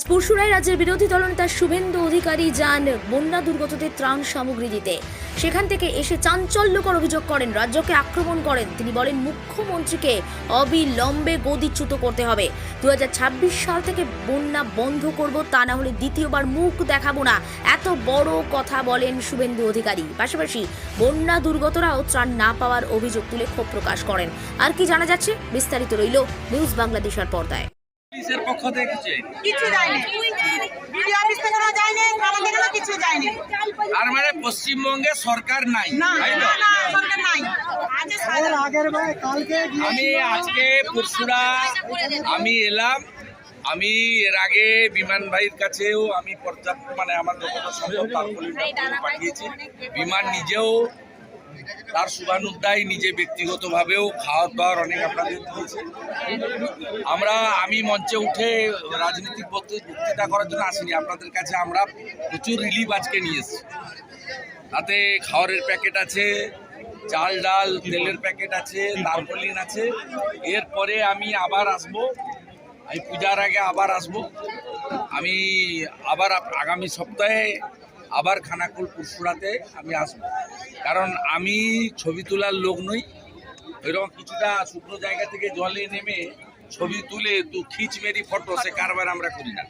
আজ পরশুরায় রাজ্যের বিরোধী দলনেতা শুভেন্দু অধিকারী যান বন্যা দুর্গতদের ত্রাণ সামগ্রী দিতে। সেখান থেকে এসে চাঞ্চল্যকর অভিযোগ করেন, রাজ্যকে আক্রমণ করেন। তিনি বলেন, মুখ্যমন্ত্রীকে অবিলম্বে গদিচ্যুত করতে হবে। দুহাজার ছাব্বিশ সাল থেকে বন্যা বন্ধ করব, তা না হলে দ্বিতীয়বার মুখ দেখাবো না। এত বড় কথা বলেন শুভেন্দু অধিকারী। পাশাপাশি বন্যা দুর্গতরাও ত্রাণ না পাওয়ার অভিযোগ তুলে ক্ষোভ প্রকাশ করেন। আর কি জানা যাচ্ছে, বিস্তারিত রইল নিউজ বাংলাদেশের পর্দায়। পুলিশের পক্ষ থেকে কিছু তার মানে পশ্চিমবঙ্গে সরকার নাই তাই না সরকার নাই। আজ সারা আমি আজকে পরশুরা আমি এলাম আমি এর আগে বিমান ভাইয়ের কাছেও আমি পর্যাপ্ত মানে আমার যতটা সম্ভব পাঠিয়েছি। বিমান নিজেও তার শুভানুদ্দায় নিজে ব্যক্তিগতভাবেও খাওয়া দাওয়ার অনেক আপনাদের দিয়েছে। আমরা, আমি মঞ্চে উঠে রাজনৈতিক বক্তৃ- বক্তৃতা করার জন্য আসিনি। আপনাদের কাছে আমরা প্রচুর রিলিফ আজকে নিয়ে এসেছি। তাতে খাওয়ারের প্যাকেট আছে, চাল, ডাল, তেলের প্যাকেট আছে তারপলিন আছে। এরপরে আমি আবার আসব। আমি পূজার আগে আবার আসব। আমি আবার আগামী সপ্তাহে আবার খানাকুল পুরসুরাতে আমি আসব। কারণ আমি ছবি তোলার লোক নই। ওইরকম কিছুটা শুকনো জায়গা থেকে জলে নেমে ছবি তুলে তু খিচ মেরি ফটো সে কারবার আমরা করি না।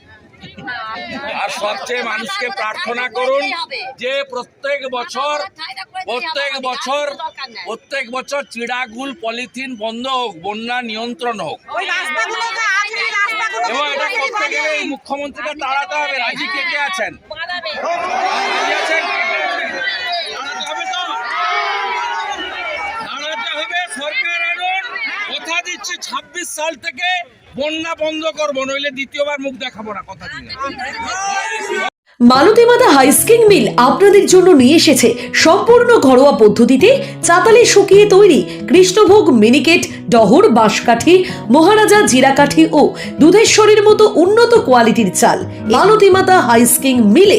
আর সবচেয়ে মানুষকে প্রার্থনা করুন যে প্রত্যেক বছর প্রত্যেক বছর প্রত্যেক বছর চিড়াগুল পলিথিন বন্ধ হোক বন্যা নিয়ন্ত্রণ হোক। এবং এটা করতে গেলে এই মুখ্যমন্ত্রীকে তাড়াতে হবে। রাজি কে কে আছেন? ছাব্বিশ সাল থেকে বন্যা বন্ধ করব, নইলে দ্বিতীয়বার মুখ দেখাবো না কথা হাইস্কিং মিল আপনাদের জন্য নিয়ে এসেছে সম্পূর্ণ ঘরোয়া পদ্ধতিতে চাতালে শুকিয়ে তৈরি কৃষ্ণভোগ মিনিকেট, ডহর, বাঁশকাঠি, মহারাজা জিরাকাঠি ও দুধেশ্বরীর মতো উন্নত কোয়ালিটির চাল। মালতীমাতা হাইস্কিং মিলে